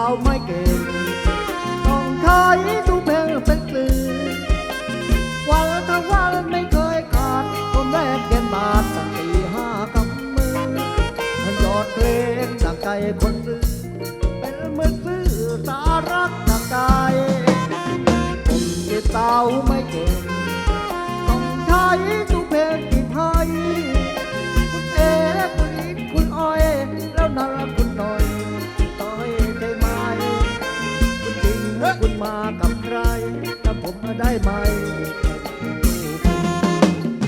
าวไม่เก่ง ต้องใช้ทุกเพลงเป็นสื่อวันทั้งวันไม่เคยขาดผมแลกเงินบาทตั้งตีห้ากำมือหันยอดเพลงจากใจคนซื้อ เป็นมือซื้อสารักจากใจผมที่เต้าไม่เก่ง ต้องใช้ กับใครจำผมมาได้ไหม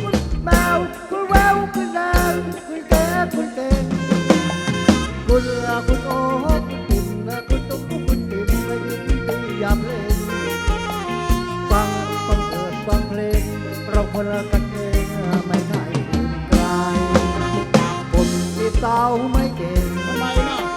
คุณแมวคุณแววคุณแดงคุณแก่คุณเก่งคุณละคุณโอ้คุณติ่มละคุณตุ๊กคุณติ่มละยิ้มตียามเล่นฟังฟังเกิดฟังเพลงเราคนละกันเองไม่ใช่อื่นไกลผมที่เตาไม่เก่งทำไมนะ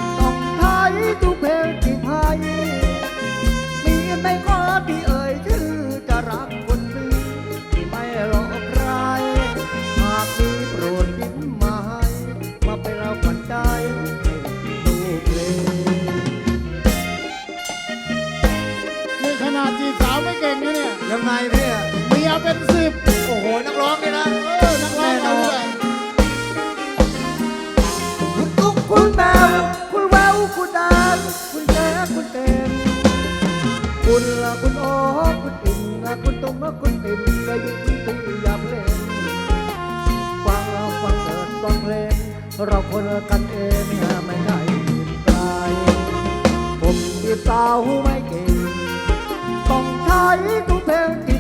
ดจีบสาวไม่เก่งนะเนี่ยยังไงพี่เมียเป็นสิบโอ้โหนักร้องนี่นะเออนักร้องเราด้วยคุณตุ๊กคุณแมวคุณแววคุณดานคุณแก่คุณเต็มคุณละคุณโอ้คุณติ่มละคุณตุ้มละคุณติ่มละยิ้มตียามเล่นฟังเราฟังเกิดฟังเพลงเราคนละกันเองไม่ได้อื่นไกลผมที่สาวไม่เก่ง ต้อง